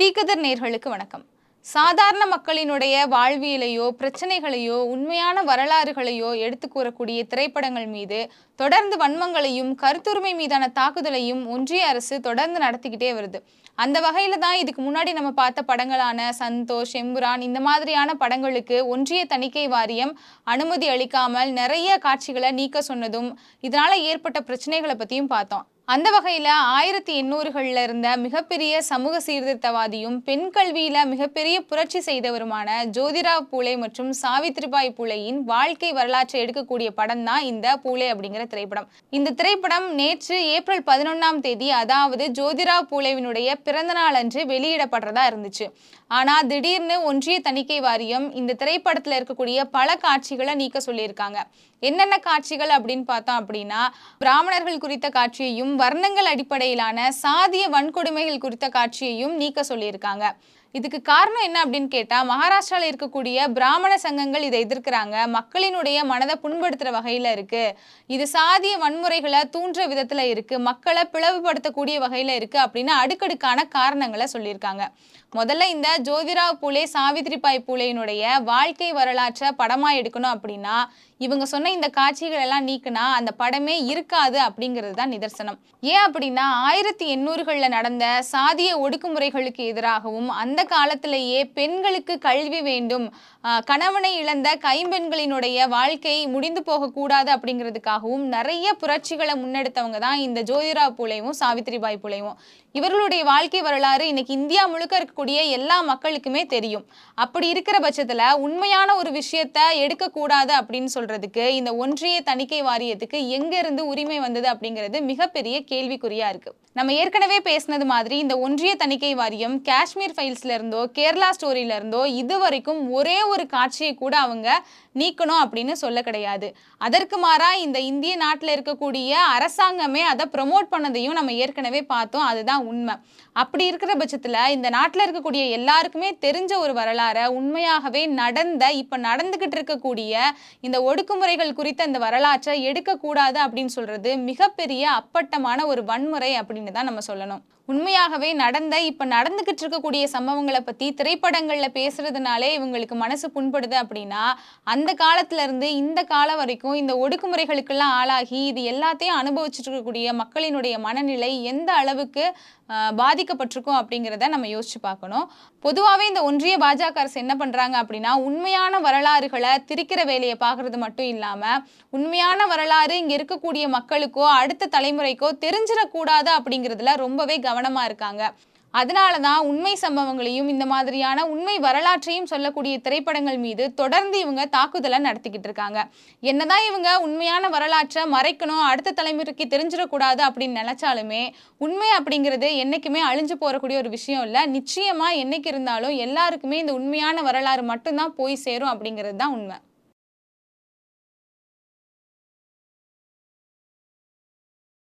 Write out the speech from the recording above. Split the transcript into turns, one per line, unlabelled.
தீக்கதர் நேர்களுக்கு வணக்கம். சாதாரண மக்களினுடைய வாழ்வியலையோ பிரச்சனைகளையோ உண்மையான வரலாறுகளையோ எடுத்து கூறக்கூடிய திரைப்படங்கள் மீது தொடர்ந்து வன்மங்களையும் கருத்துரிமை மீதான தாக்குதலையும் ஒன்றிய அரசு தொடர்ந்து நடத்திக்கிட்டே வருது. அந்த வகையில தான் இதுக்கு முன்னாடி நம்ம பார்த்த படங்களான சந்தோஷ் எம்புரான் இந்த மாதிரியான படங்களுக்கு ஒன்றிய தணிக்கை வாரியம் அனுமதி அளிக்காமல் நிறைய காட்சிகளை நீக்க சொன்னதும் இதனால ஏற்பட்ட பிரச்சனைகளை பத்தியும் பார்த்தோம். அந்த வகையில் ஆயிரத்தி எண்ணூறுகளில் இருந்த மிகப்பெரிய சமூக சீர்திருத்தவாதியும் பெண் கல்வியில் மிகப்பெரிய புரட்சி செய்தவருமான ஜோதிராவ் பூலே மற்றும் சாவித்ரிபாய் பூலேயின் வாழ்க்கை வரலாற்றை எடுக்கக்கூடிய படம் தான் இந்த பூலே அப்படிங்கிற திரைப்படம். இந்த திரைப்படம் நேற்று ஏப்ரல் பதினொன்றாம் தேதி அதாவது ஜோதிராவ் பூலேவினுடைய பிறந்த நாள் அன்று வெளியிடப்படுறதா இருந்துச்சு. ஆனால் திடீர்னு ஒன்றிய தணிக்கை வாரியம் இந்த திரைப்படத்தில் இருக்கக்கூடிய பல காட்சிகளை நீக்க சொல்லியிருக்காங்க. என்னென்ன காட்சிகள் அப்படின்னு பார்த்தோம் அப்படின்னா பிராமணர்கள் குறித்த காட்சியையும் வர்ணங்கள் அடிப்படையிலான சாதிய வன்கொடுமைகள் குறித்த காட்சியையும் நீக்க சொல்லியிருக்காங்க. இதுக்கு காரணம் என்ன அப்படின்னு கேட்டால் மகாராஷ்டிராவில் இருக்கக்கூடிய பிராமண சங்கங்கள் இதை எதிர்க்கிறாங்க. மக்களினுடைய மனதை புண்படுத்துகிற வகையில் இருக்குது இது சாதிய வன்முறைகளை தூண்டுற விதத்தில் இருக்குது மக்களை பிளவுபடுத்தக்கூடிய வகையில் இருக்குது அப்படின்னு அடுக்கடுக்கான காரணங்களை சொல்லியிருக்காங்க. முதல்ல இந்த ஜோதிராவ் பூலே சாவித்ரிபாய் பூலேயினுடைய வாழ்க்கை வரலாற்றை படமாக எடுக்கணும் அப்படின்னா இவங்க சொன்ன இந்த காட்சிகள் எல்லாம் நீக்குனா அந்த படமே இருக்காது அப்படிங்கிறது தான் நிதர்சனம். ஏன் அப்படின்னா ஆயிரத்தி எண்ணூறுகளில் நடந்த சாதிய ஒடுக்குமுறைகளுக்கு எதிராகவும் அந்த அந்த காலத்திலேயே பெண்களுக்கு கல்வி வேண்டும். கணவனை இழந்த கைம்பெண்களினுடைய வாழ்க்கை முடிந்து போகக்கூடாது அப்படிங்கிறதுக்காகவும் நிறைய புரட்சிகளை முன்னெடுத்தவங்க தான் இந்த ஜோதிராவ் பூலேவும் சாவித்ரிபாய் பூலேவும். இவர்களுடைய வாழ்க்கை வரலாறு இன்னைக்கு இந்தியா முழுக்க இருக்கக்கூடிய எல்லா மக்களுக்குமே தெரியும். அப்படி இருக்கிற பட்சத்தில் உண்மையான ஒரு விஷயத்த எடுக்கக்கூடாது அப்படின்னு சொல்றதுக்கு இந்த ஒன்றிய தணிக்கை வாரியத்துக்கு எங்கேருந்து உரிமை வந்தது அப்படிங்கிறது மிகப்பெரிய கேள்விக்குறியா இருக்கு. நம்ம ஏற்கனவே பேசினது மாதிரி இந்த ஒன்றிய தணிக்கை வாரியம் காஷ்மீர் ஃபைல்ஸ்ல இருந்தோ கேரளா ஸ்டோரியில இருந்தோ இது வரைக்கும் ஒரே ஒரு காட்சியை கூட அவங்க நீக்கணும் அப்படின்னு சொல்ல கிடையாது. அதற்கு மாறா இந்த இந்திய நாட்டில் இருக்கக்கூடிய அரசாங்கமே அதை ப்ரொமோட் பண்ணதையும் நம்ம ஏற்கனவே பார்த்தோம். அதுதான் உண்மை. அப்படி இருக்கிற பட்சத்தில் இந்த நாட்டில் இருக்கக்கூடிய எல்லாருக்குமே தெரிஞ்ச ஒரு வரலாறை உண்மையாகவே நடந்த இப்போ நடந்துக்கிட்டு இருக்கக்கூடிய இந்த ஒடுக்குமுறைகள் குறித்த இந்த வரலாற்றை எடுக்கக்கூடாது அப்படின்னு சொல்றது மிகப்பெரிய அப்பட்டமான ஒரு வன்முறை அப்படின்னு தான் நம்ம சொல்லணும். உண்மையாகவே நடந்த இப்போ நடந்துக்கிட்டு இருக்கக்கூடிய சம்பவங்களை பற்றி திரைப்படங்களில் பேசுறதுனாலே இவங்களுக்கு மனசு புண்படுது அப்படின்னா அந்த காலத்துல இருந்து இந்த காலம் வரைக்கும் இந்த ஒடுக்குமுறைகளுக்கெல்லாம் ஆளாகி இது எல்லாத்தையும் அனுபவிச்சுட்டு இருக்கக்கூடிய மக்களினுடைய மனநிலை எந்த அளவுக்கு பாதிக்கப்பட்டிருக்கும் அப்படிங்கிறத நம்ம யோசிச்சு பார்க்கணும். பொதுவாகவே இந்த ஒன்றிய பாஜக அரசு என்ன பண்ணுறாங்க அப்படின்னா உண்மையான வரலாறுகளை திரிக்கிற வேலையை பார்க்கறது மட்டும் இல்லாமல் உண்மையான வரலாறு இங்கே இருக்கக்கூடிய மக்களுக்கோ அடுத்த தலைமுறைக்கோ தெரிஞ்சிடக்கூடாது அப்படிங்கிறதுல ரொம்பவே கவனம் கவனமாக இருக்காங்க. அதனால தான் உண்மை சம்பவங்களையும் இந்த மாதிரியான உண்மை வரலாற்றையும் சொல்லக்கூடிய திரைப்படங்கள் மீது தொடர்ந்து இவங்க தாக்குதலை நடத்திக்கிட்டு இருக்காங்க. என்னதான் இவங்க உண்மையான வரலாற்றை மறைக்கணும் அடுத்த தலைமுறைக்கு தெரிஞ்சிடக்கூடாது அப்படின்னு நினைச்சாலுமே உண்மை அப்படிங்கிறது என்னைக்குமே அழிஞ்சு போறக்கூடிய ஒரு விஷயம் இல்லை. நிச்சயமா என்னைக்கு இருந்தாலும் எல்லாருக்குமே இந்த உண்மையான வரலாறு மட்டும்தான் போய் சேரும் அப்படிங்கிறது தான் உண்மை.